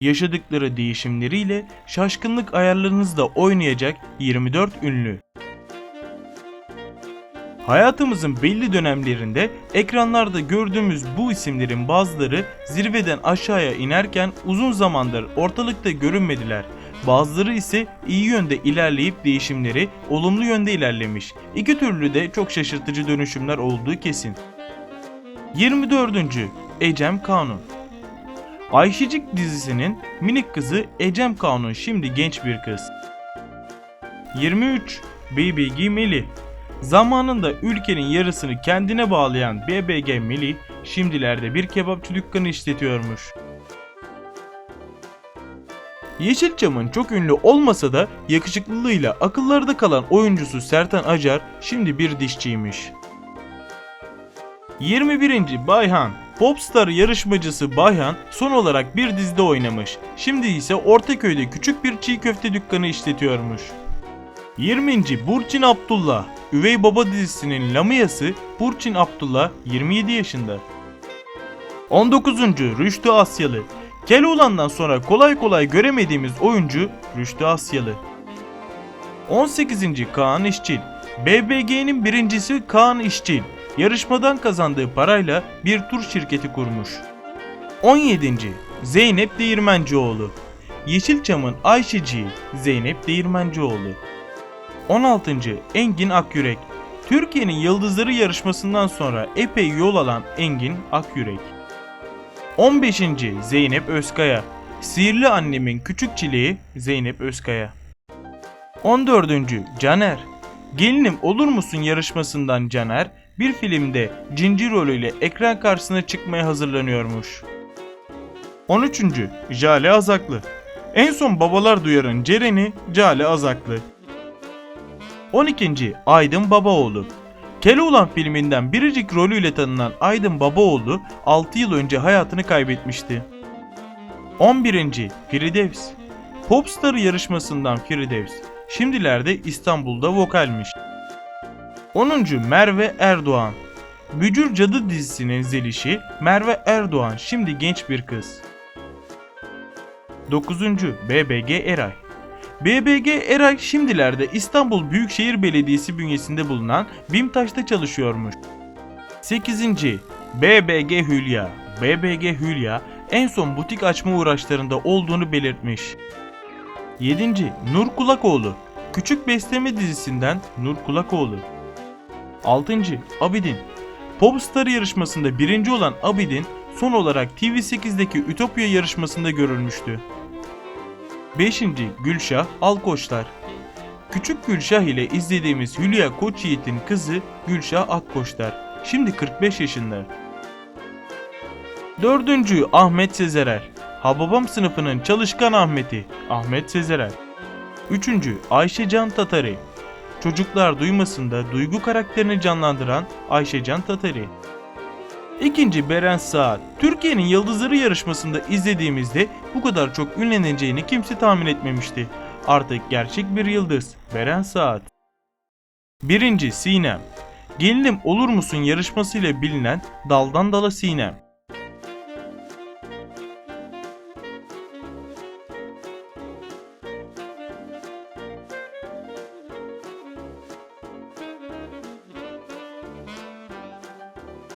yaşadıkları değişimleriyle şaşkınlık ayarlarınızda oynayacak 24 ünlü. Hayatımızın belli dönemlerinde ekranlarda gördüğümüz bu isimlerin bazıları zirveden aşağıya inerken uzun zamandır ortalıkta görünmediler. Bazıları ise iyi yönde ilerleyip değişimleri olumlu yönde ilerlemiş. İki türlü de çok şaşırtıcı dönüşümler olduğu kesin. 24. Ecem Kanun Ayşecik dizisinin minik kızı Ecem Kanun şimdi genç bir kız. 23. BBG Melih Zamanında ülkenin yarısını kendine bağlayan BBG Melih şimdilerde bir kebapçı dükkanı işletiyormuş. Yeşilçam'ın çok ünlü olmasa da yakışıklılığıyla akıllarda kalan oyuncusu Sertan Acar şimdi bir dişçiymiş. 21. Bayhan Popstar yarışmacısı Bayhan son olarak bir dizide oynamış. Şimdi ise Ortaköy'de küçük bir çiğ köfte dükkanı işletiyormuş. 20. Burçin Abdullah Üvey Baba dizisinin Lamiyası Burçin Abdullah 27 yaşında. 19. Rüştü Asyalı Keloğlan'dan sonra kolay kolay göremediğimiz oyuncu Rüştü Asyalı. 18. Kaan İşçil BBG'nin birincisi Kaan İşçil yarışmadan kazandığı parayla bir tur şirketi kurmuş. 17. Zeynep Değirmencioğlu Yeşilçam'ın Ayşeciği Zeynep Değirmencioğlu 16. Engin Akyürek Türkiye'nin Yıldızları yarışmasından sonra epey yol alan Engin Akyürek 15. Zeynep Özkaya Sihirli Annemin Küçük Çileği Zeynep Özkaya 14. Caner Gelinim Olur Musun yarışmasından Caner bir filmde cinci rolüyle ekran karşısına çıkmaya hazırlanıyormuş. 13. Jale Azaklı En son babalar duyarın Ceren'i Jale Azaklı 12. Aydın Babaoğlu Keloğlan filminden biricik rolüyle tanınan Aydın Babaoğlu 6 yıl önce hayatını kaybetmişti. 11. Firdevs Popstar yarışmasından Firdevs şimdilerde İstanbul'da vokalmiş. 10. Merve Erdoğan Bücür Cadı dizisinin zelişi Merve Erdoğan şimdi genç bir kız. 9. BBG Eray BBG Eray şimdilerde İstanbul Büyükşehir Belediyesi bünyesinde bulunan BİMTAŞ'ta çalışıyormuş. 8. BBG Hülya BBG Hülya en son butik açma uğraşlarında olduğunu belirtmiş. 7. Nur Kulakoğlu Küçük Besleme dizisinden Nur Kulakoğlu 6. Abidin Popstar yarışmasında birinci olan Abidin son olarak TV8'deki Ütopya yarışmasında görülmüştü. 5. Gülşah Alkoçlar Küçük Gülşah ile izlediğimiz Hülya Koçyiğit'in kızı Gülşah Akkoçlar. Şimdi 45 yaşında. 4. Ahmet Sezerer Hababam sınıfının çalışkan Ahmet'i Ahmet Sezerer. 3. Ayşecan Tatari Çocuklar duymasında duygu karakterini canlandıran Ayşecan Tatari. İkinci Beren Saat. Türkiye'nin Yıldızları yarışmasında izlediğimizde bu kadar çok ünleneceğini kimse tahmin etmemişti. Artık gerçek bir yıldız. Beren Saat. Birinci Sinem. Gelinim olur musun yarışmasıyla bilinen Daldan Dala Sinem.